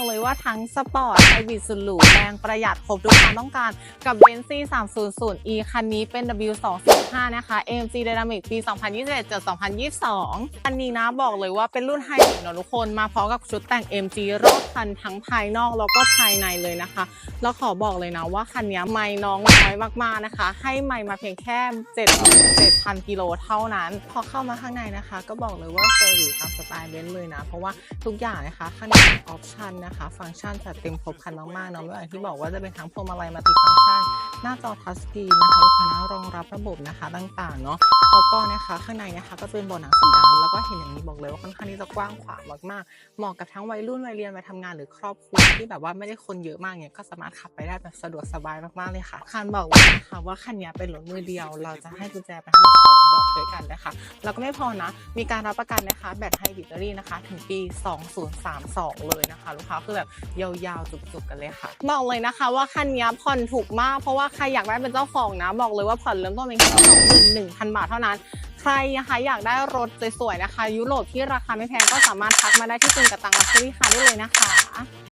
บอกเลยว่าทั้งสปอร์ตไฮบริดสุดหรูแรงประหยัดครบทุกความต้องการกับ b e n z 300 e คันนี้เป็น W205 นะคะ AMG Dynamic ปี 2021 2022 อันนี้นะบอกเลยว่าเป็นรุ่นไฮบริดเนอะทุกคนมาพร้อมกับชุดแต่ง MG รอบคันทั้งภายนอกแล้วก็ภายในเลยนะคะ แล้วขอบอกเลยนะว่าคันนี้ไม่น้องน้อยมากๆนะคะ ให้ไม่มาเพียงแค่ 7,000 กิโลเท่านั้น พอเข้ามาข้างในนะคะ ก็บอกเลยว่าเซอร์วิสตามสไตล์เบนซ์เลยนะ เพราะว่าทุกอย่างนะคะข้างในเป็นออปชันนะคะฟังก์ชันจัดเต็มครบครันมากๆเนาะไม่ว่าอย่างที่บอกว่าจะเป็นทั้งพวงมาลัยมัลติฟังก์ชัน หน้าจอทัชสกรีนนะคะลูกค้ารองรับระบบนะคะต่างๆเนาะแล้วก็นะคะข้างในนะคะก็จะเป็นเบาะหนังสีดำแล้วก็เห็นอย่างนี้บอกเลยว่าค่อนข้างที่จะกว้างขวางมากๆเหมาะกับทั้งวัยรุ่นวัยเรียนวัยทำงานหรือครอบครัวที่แบบว่าไม่ได้คนเยอะมากเนี่ยก็สามารถขับไปได้แบบสะดวกสบายมากๆเลยค่ะคันบอกเลยนะคะว่าคันนี้เป็นรถมือเดียว เราจะให้กุญแจไปทั้งหมดสองดอกด้วยกันนะคะแล้วก็ไม่พอนะมีการรับประกันนะคะแบตไฮบริดเตอรี่นะคะถึงปี 2032 เลยนะคะลูกคะคือแบบยาวๆจุกๆกันเลยค่ะ บอกเลยนะคะ ว่าคันนี้ผ่อนถูกมาก เพราะว่าใครอยากได้เป็นเจ้าของนะ บอกเลยว่าผ่อนเริ่มต้นเป็นแค่นหนึ่งพันบาทเท่านั้นใครนะคะอยากได้รถสวยๆนะคะ ยุโรปที่ราคาไม่แพงก็สามารถทักมาได้ที่จินกับตังลักชัวรี่คาได้เลยนะคะ